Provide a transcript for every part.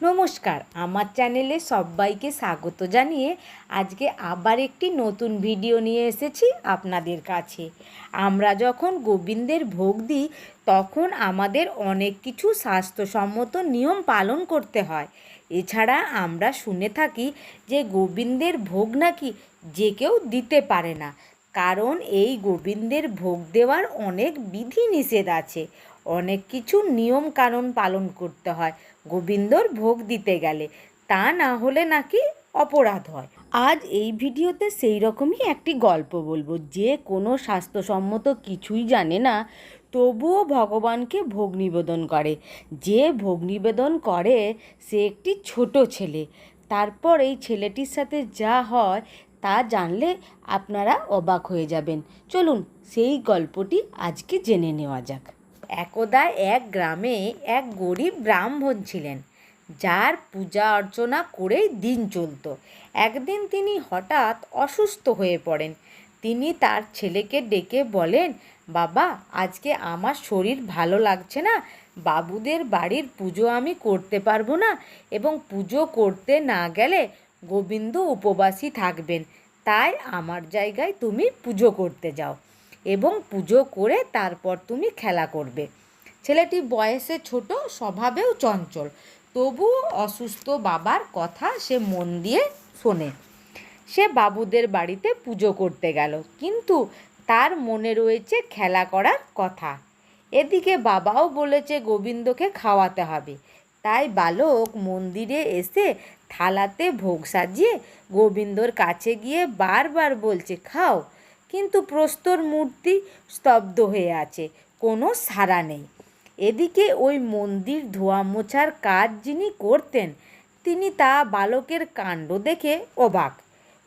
নমস্কার, আমার চ্যানেলে সবাইকে স্বাগত জানিয়ে আজকে আবার একটি নতুন ভিডিও নিয়ে এসেছি আপনাদের কাছে। আমরা যখন গোবিন্দের ভোগ দিই, তখন আমাদের অনেক কিছু স্বাস্থ্যসম্মত নিয়ম পালন করতে হয়। এছাড়া আমরা শুনে থাকি যে গোবিন্দের ভোগ নাকি যে কেউ দিতে পারে না। কারণ এই গোবিন্দের ভোগ দেওয়ার অনেক বিধি নিষেধ আছে। অনেক কিছু নিয়ম কানুন পালন করতে হয়। গোবিন্দর ভোগ দিতে গেলে। তা না হলে নাকি অপরাধ হয়। আজ এই ভিডিওতে সেই রকমই একটি গল্প বলব। যে কোনো স্বাস্থ্যসম্মত কিছুই জানে না, তবুও ভগবানকে ভোগ নিবেদন করে। যে ভোগ নিবেদন করে, সে একটি ছোট ছেলে। তারপর এই ছেলেটির সাথে যা হয়, তা জানলে আপনারা অবাক হয়ে যাবেন। চলুন সেই গল্পটি আজকে জেনে নেওয়া যাক। একদা এক গ্রামে এক গরিব ব্রাহ্মণ ছিলেন, যার পূজা অর্চনা করেই দিন চলত। একদিন তিনি হঠাৎ অসুস্থ হয়ে পড়েন। তিনি তার ছেলেকে ডেকে বলেন, বাবা, আজকে আমার শরীর ভালো লাগছে না। বাবুদের বাড়ির পুজো আমি করতে পারব না এবং পুজো করতে না গেলে গোবিন্দ উপবাসী থাকবেন। তাই আমার জায়গায় তুমি পুজো করতে যাও। এবং পুজো করে তারপর তুমি খেলা করবে। ছেলেটি বয়সে ছোট, স্বভাবেও চঞ্চল। তবুও অসুস্থ বাবার কথা সে মন দিয়ে শোনে। সে বাবুদের বাড়িতে পুজো করতে গেল, কিন্তু তার মনে রয়েছে খেলা করার কথা। এদিকে বাবাও বলেছে গোবিন্দকে খাওয়াতে হবে। তাই বালক মন্দিরে এসে থালাতে ভোগ সাজিয়ে গোবিন্দর কাছে গিয়ে বারবার বলছে, খাও। কিন্তু প্রস্তর মূর্তি স্তব্ধ হয়ে আছে, কোনো সাড়া নেই। এদিকে ওই মন্দির ধোয়া মোছার কাজ যিনি করতেন, তিনি তা বালকের কাণ্ড দেখে অবাক।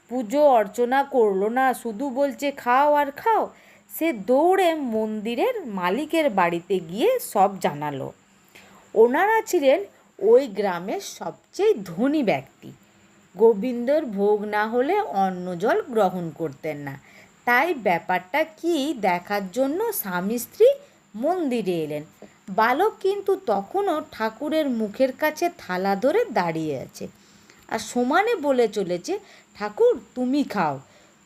পুজো অর্চনা করল না, শুধু বলছে, খাও আর খাও। সে দৌড়ে মন্দিরের মালিকের বাড়িতে গিয়ে সব জানালো। ওনারা ছিলেন ওই গ্রামের সবচেয়ে ধনী ব্যক্তি। গোবিন্দর ভোগ না হলে অন্ন জল গ্রহণ করতেন না। তাই ব্যাপারটা কি দেখার জন্য স্বামী স্ত্রী মন্দিরে এলেন। বালক কিন্তু তখনও ঠাকুরের মুখের কাছে থালা ধরে দাঁড়িয়ে আছে। আর সমানে বলে চলেছে, ঠাকুর, তুমি খাও।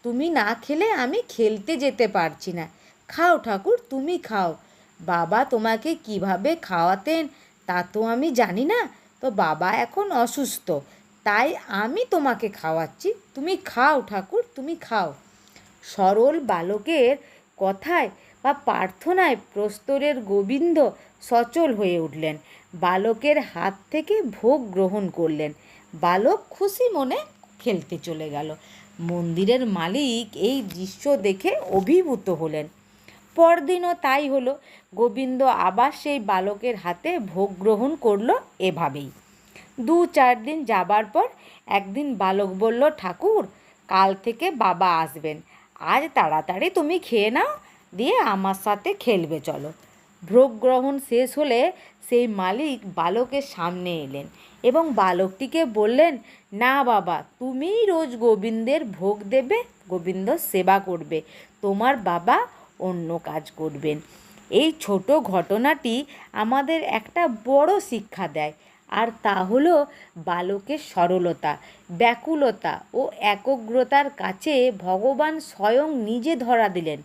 তুমি না খেলে আমি খেলতে যেতে পারছি না। খাও ঠাকুর, তুমি খাও। বাবা তোমাকে কীভাবে খাওয়াতেন তা তো আমি জানি না। তো বাবা এখন অসুস্থ। তাই আমি তোমাকে খাওয়াচ্ছি। তুমি খাও ঠাকুর, তুমি খাও। সরল বালকের কথায় বা প্রার্থনায় প্রস্তরের গোবিন্দ সচল হয়ে উঠলেন। বালকের হাত থেকে ভোগ গ্রহণ করলেন। বালক খুশি মনে খেলতে চলে গেল। মন্দিরের মালিক এই দৃশ্য দেখে অভিভূত হলেন। পরদিনও তাই হলো। গোবিন্দ আবার সেই বালকের হাতে ভোগ গ্রহণ করল এভাবেই। দু চার দিন যাবার পর একদিন বালক বলল, ঠাকুর, কাল থেকে বাবা আসবেন। আজ তাড়াতাড়ি তুমি খেয়ে নাও, দিয়ে আমার সাথে খেলবে, চলো। ভোগ গ্রহণ শেষ হলে সেই মালিক বালকের সামনে এলেন এবং বালকটিকে বললেন, না বাবা, তুমিই রোজ গোবিন্দের ভোগ দেবে, গোবিন্দ সেবা করবে, তোমার বাবা অন্য কাজ করবেন। এই ছোট ঘটনাটি আমাদের একটা বড় শিক্ষা দেয়। আর তা হলো বালকের সরলতা, ব্যাকুলতা ও একগ্রতার কাছে ভগবান স্বয়ং নিজে ধরা দিলেন।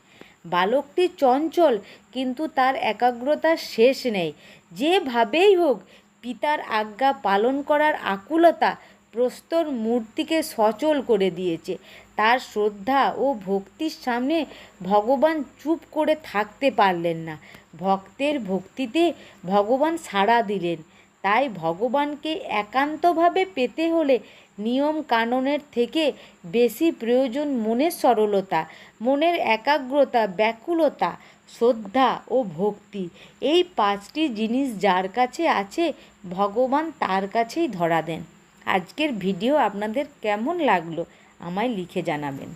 বালকটি চঞ্চল, কিন্তু তার একাগ্রতার শেষ নেই। যেভাবেই হোক, পিতার আজ্ঞা পালন করার আকুলতা প্রস্তর মূর্তিকে সচল করে দিয়েছে। তার শ্রদ্ধা ও ভক্তির সামনে ভগবান চুপ করে থাকতে পারলেন না। ভক্তের ভক্তিতে ভগবান সাড়া দিলেন। তাই ভগবানকে একান্তভাবে পেতে হলে নিয়ম কাননের থেকে বেশি প্রয়োজন মনের সরলতা, মনের একাগ্রতা, ব্যাকুলতা, শ্রদ্ধা ও ভক্তি। এই পাঁচটি জিনিস যার কাছে আছে, ভগবান তার কাছেই ধরা দেন। আজকের ভিডিও আপনাদের কেমন লাগল, আমায় লিখে জানাবেন।